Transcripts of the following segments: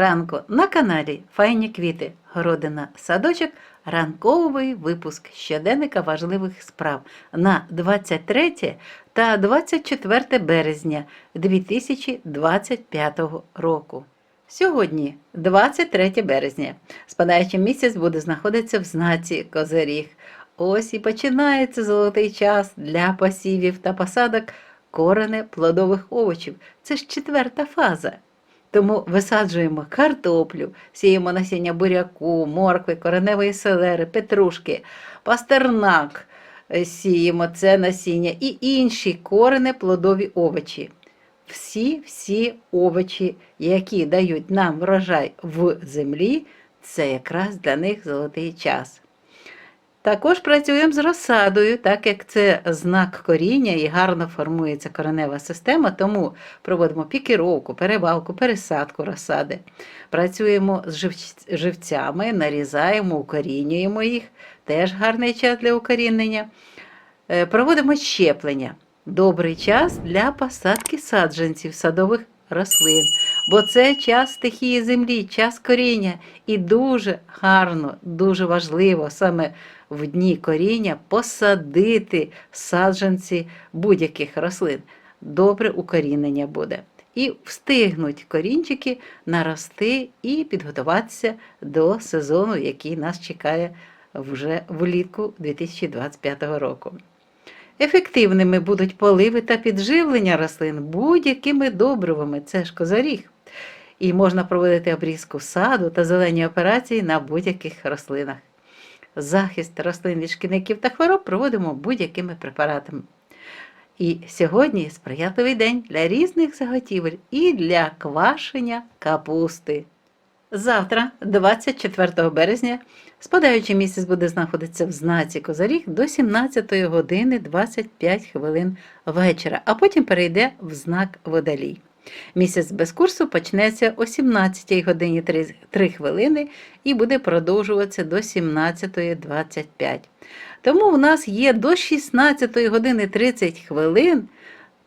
ранку на каналі Файні квіти, городина, садочок, ранковий випуск щоденника важливих справ на 23 та 24 березня 2025 року. Сьогодні, 23 березня, спадаючий місяць буде знаходитися в знаці Козиріг. Ось і починається золотий час для посівів та посадок корене плодових овочів. Це ж четверта фаза. Тому висаджуємо картоплю, сіємо насіння буряку, моркви, кореневої селери, петрушки, пастернак, е, сіємо це насіння і інші корene плодові овочі. Всі всі овочі, які дають нам врожай в землі, це якраз для них золотий час. Також працюємо з розсадою, так як це знак коріння і гарно формується коренева система, тому проводимо пікіровку, перевалку, пересадку розсади. Працюємо з живцями, нарізаємо, укорінюємо їх, теж гарний час для укорінення. Е, Проводимо щеплення. Добрий час для посадки саджанців садових рослин, бо це час стихії землі, час коріння. І дуже гарно, дуже важливо саме в дні коріння посадити саджанці будь-яких рослин. Добре укорінення буде. І встигнуть корінчики нарости і підготуватися до сезону, який нас чекає вже влітку 2025 року. Ефективними будуть поливи та підживлення рослин будь-якими добривами, це ж козаріг. І можна проводити обрізку саду та зелені операції на будь-яких рослинах. Захист рослин від шкідників та хвороб проводимо будь-якими препаратами. І сьогодні сприятливий день для різних заготівель і для квашення капусти. Завтра, 24 березня, спадаючий місяць буде знаходитися в знаці Козаріг до 17 години 25 хвилин вечора, а потім перейде в знак Водолій. Місяць без курсу почнеться о 17 годині 3, 3 хвилини і буде продовжуватися до 17.25. Тому в нас є до 16 години 30 хвилин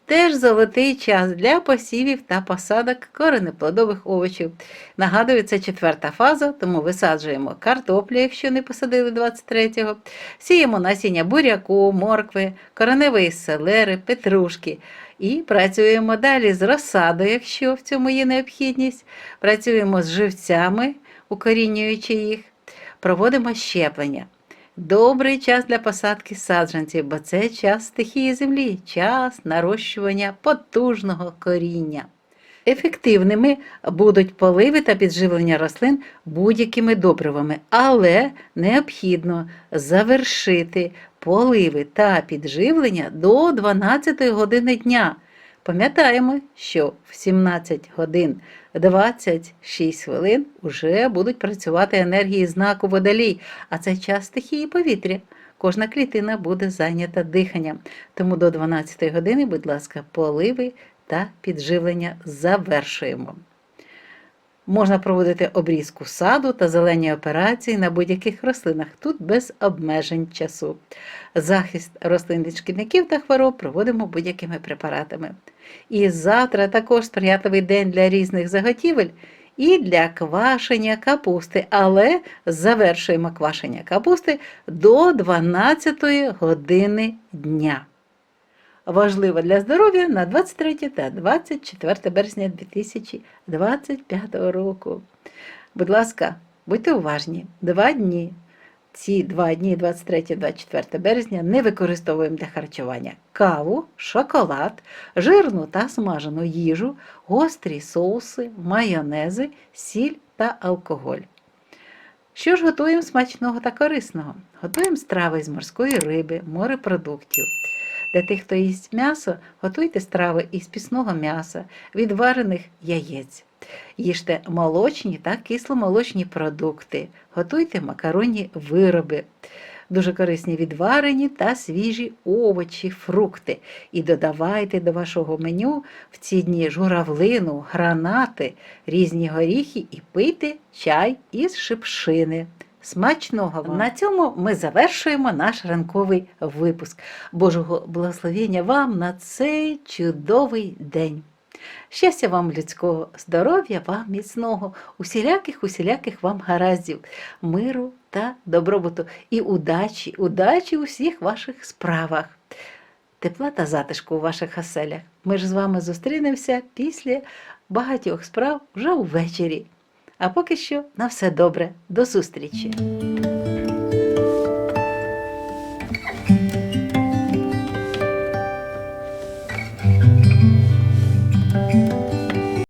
теж золотий час для посівів та посадок коренеплодових овочів. Нагадую, це четверта фаза, тому висаджуємо картоплю, якщо не посадили 23-го, сіємо насіння буряку, моркви, кореневої селери, петрушки. І працюємо далі з розсадою, якщо в цьому є необхідність. Працюємо з живцями, укорінюючи їх, проводимо щеплення. Добрий час для посадки саджанців, бо це час стихії землі, час нарощування потужного коріння. Ефективними будуть поливи та підживлення рослин будь-якими добривами, але необхідно завершити поливи та підживлення до 12 години дня. Пам'ятаємо, що в 17 годин 26 хвилин вже будуть працювати енергії знаку водолій, а це час стихії повітря. Кожна клітина буде зайнята диханням. Тому до 12 години, будь ласка, поливи та підживлення завершуємо. Можна проводити обрізку саду та зелені операції на будь-яких рослинах, тут без обмежень часу. Захист рослин від шкідників та хвороб проводимо будь-якими препаратами. І завтра також сприятливий день для різних заготівель і для квашення капусти, але завершуємо квашення капусти до 12 години дня. Важливо для здоров'я на 23 та 24 березня 2025 року. Будь ласка, будьте уважні, два дні. Ці два дні, 23-24 березня, не використовуємо для харчування каву, шоколад, жирну та смажену їжу, гострі соуси, майонези, сіль та алкоголь. Що ж готуємо смачного та корисного? Готуємо страви з морської риби, морепродуктів. Для тих, хто їсть м'ясо, готуйте страви із пісного м'яса, відварених яєць. Їжте молочні та кисломолочні продукти, готуйте макаронні вироби, дуже корисні відварені та свіжі овочі, фрукти. І додавайте до вашого меню в ці дні журавлину, гранати, різні горіхи і пийте чай із шипшини. Смачного вам! На цьому ми завершуємо наш ранковий випуск. Божого благословення вам на цей чудовий день. Щастя вам людського, здоров'я вам міцного, усіляких усіляких вам гараздів, миру та добробуту і удачі, удачі у всіх ваших справах. Тепла та затишку у ваших оселях. Ми ж з вами зустрінемося після багатьох справ вже увечері. А поки що на все добре. До зустрічі!